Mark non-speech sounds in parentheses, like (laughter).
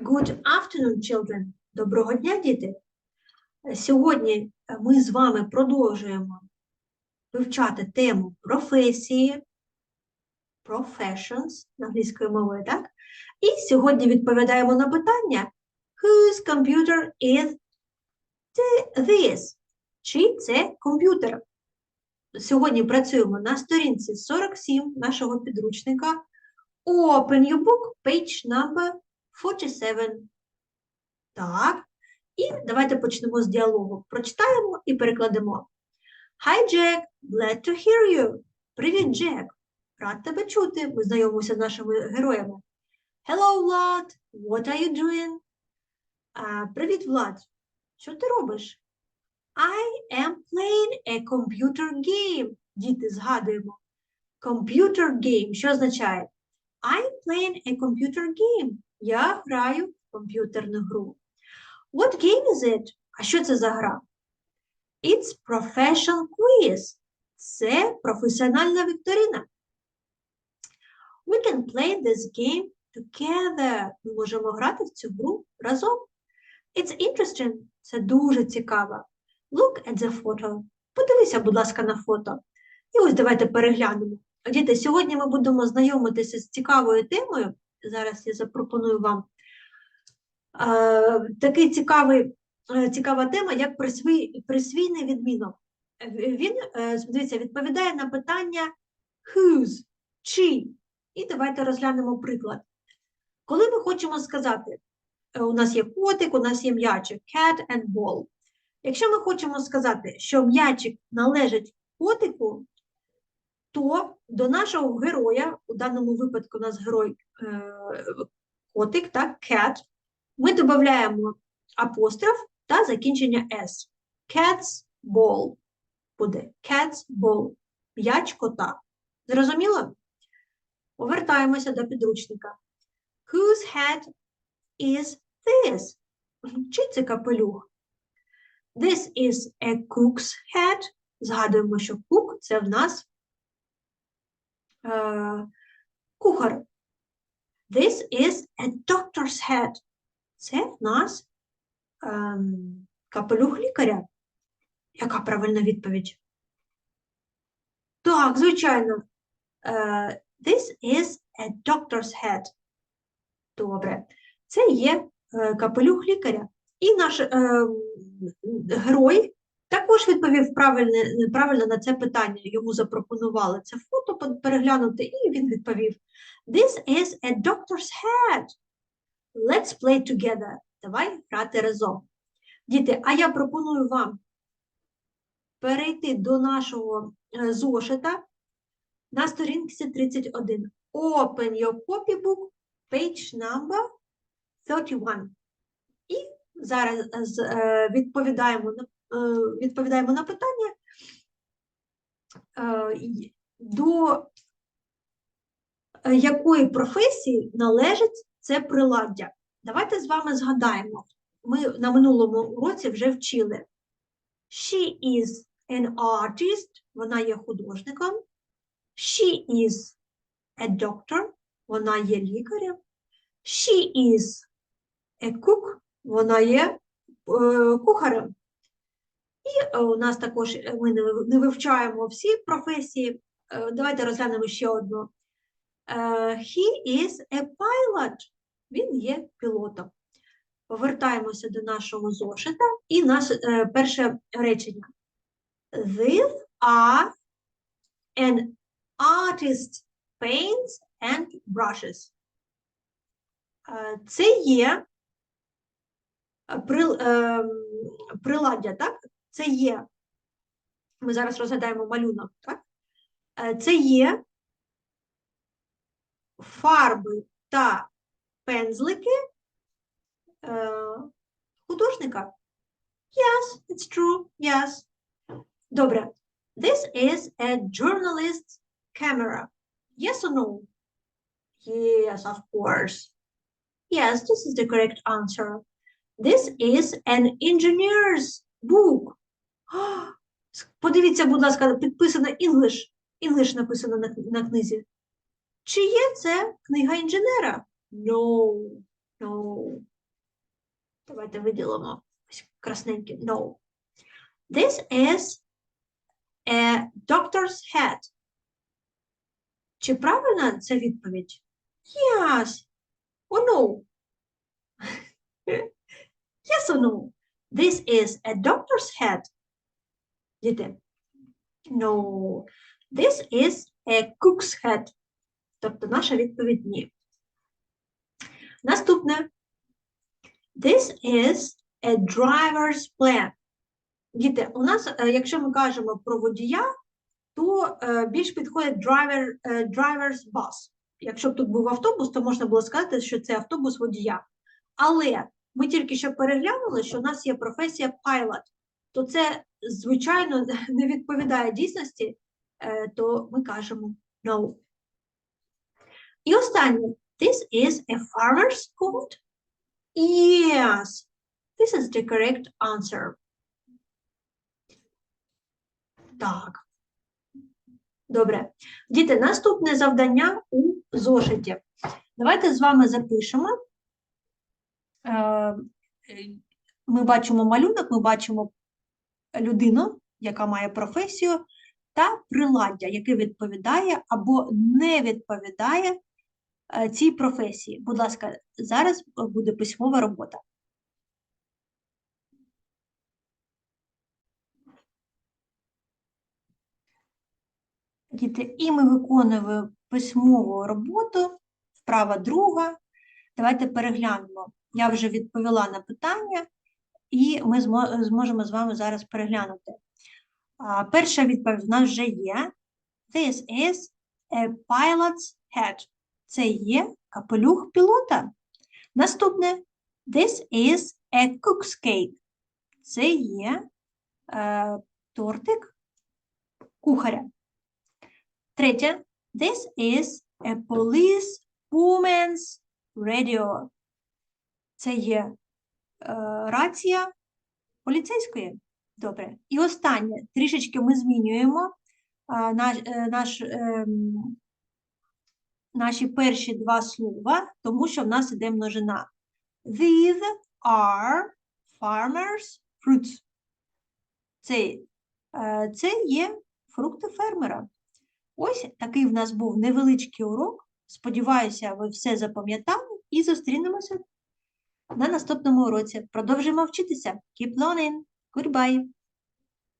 Good afternoon, children. Доброго дня, діти. Сьогодні е, ми з вами продовжуємо вивчати тему професії, professions англійською мовою, так? І сьогодні відповідаємо на питання Whose computer is this? Чий це комп'ютер? Сьогодні працюємо на сторінці 47 нашого підручника. Open your book, page number 47. Так. І давайте почнемо з діалогу. Прочитаємо і перекладемо. Hi, Jack. Glad to hear you. Привіт, Джек. Рад тебе чути. Ми знайомимося з нашими героями. Hello, Vlad. What are you doing? А, привіт, Влад. Що ти робиш? I am playing a computer game. Діти, згадуємо. Computer game. Що означає? I'm playing a computer game. Я граю в комп'ютерну гру. What game is it? А що це за гра? It's professional quiz. Це професіональна вікторина. We can play this game together. Ми можемо грати в цю гру разом. It's interesting. Це дуже цікаво. Look at the photo. Подивися, будь ласка, на фото. І ось давайте переглянемо. Діти, сьогодні ми будемо знайомитися з цікавою темою. Зараз я запропоную вам е, такий цікавий, е, цікава тема, як присвій, присвійний відмінок. Він, е, дивіться, відповідає на питання whose, чий. І давайте розглянемо приклад. Коли ми хочемо сказати, у нас є котик, у нас є м'ячик, cat and ball. Якщо ми хочемо сказати, що м'ячик належить котику, то до нашого героя, у даному випадку у нас герой е, котик, так, cat, ми додаємо апостроф та закінчення s. Cat's ball буде cat's ball. М'яч кота. Зрозуміло? Повертаємося до підручника. Whose hat is this? Чий це капелюх? This is a cook's hat. Згадуємо, що cook – це в нас кухар. This is a doctor's hat. Це в нас ем, капелюх лікаря. Яка правильна відповідь? Так, звичайно. Е, this is a doctor's hat. Добре. Це є е, капелюх лікаря. І наш е, герой також відповів правильно, правильно на це питання. Йому запропонували це фото переглянути, і він відповів: This is a doctor's hat. Let's play together. Давай грати разом. Діти, а я пропоную вам перейти до нашого е, зошита на сторінці 31. Open your copybook, page number 31. І зараз е, е, відповідаємо на, відповідаємо на питання е, до е, якої професії належить це приладдя. Давайте з вами згадаємо. Ми на минулому уроці вже вчили. She is an artist, вона є художником. She is a doctor, вона є лікарем. She is a cook, вона є е, кухарем. І е, у нас також е, ми не вивчаємо всі професії. Е, Давайте розглянемо ще одну. He is a pilot. Він є пілотом. Повертаємося до нашого зошита і наше перше речення. These are an artist paints and brushes. Це є ем, приладдя, так? Це є. Ми зараз розглядаємо малюнок, так? Е, Це є фарби та пензлики е, художника. Yes, it's true. Yes. Добре. This is a journalist's camera. Yes or no? Yes, of course. Yes, this is the correct answer. This is an engineer's book. (gasps) Подивіться, будь ласка, підписано English. English написано на, на книзі. Чи є це книга інженера? No, No. Давайте виділимо красненьке. No. This is a doctor's hat. Чи правильна це відповідь? Yes. Or no? (laughs) yes or no? This is a doctor's hat. Діти. No. This is a cook's hat. Тобто наша відповідь ні. Наступне. This is a driver's plan. Діти, у нас, е, якщо ми кажемо про водія, то е, більш підходить driver, е, driver's bus. Якщо б тут був автобус, то можна було сказати, що це автобус водія. Але ми тільки що переглянули, що у нас є професія pilot, то це, звичайно, (laughs) не відповідає дійсності, е, то ми кажемо no. І останнє. This is a farmer's coat? Yes. This is the correct answer. Так. Добре. Діти, наступне завдання у зошиті. Давайте з вами запишемо. Е, е, Ми бачимо малюнок, ми бачимо людину, яка має професію, та приладдя, яке відповідає або не відповідає е, цій професії. Будь ласка, зараз е, буде письмова робота. Діти, і ми виконуємо письмову роботу, вправа друга. Давайте переглянемо. Я вже відповіла на питання, і ми зможемо з вами зараз переглянути. Перша відповідь в нас вже є. This is a pilot's hat. Це є капелюх пілота. Наступне. This is a cook's cake. Це є е, тортик кухаря. Третє. This is a police woman's radio. Це є рація поліцейської. Добре. І останнє. Трішечки ми змінюємо наш, е, наш, ем, наші перші два слова, тому що в нас іде множина. These are farmers' fruits. Це, е, це є фрукти фермера. Ось такий в нас був невеличкий урок. Сподіваюся, ви все запам'ятали і зустрінемося на наступному уроці. Продовжуємо вчитися. Keep learning. Goodbye.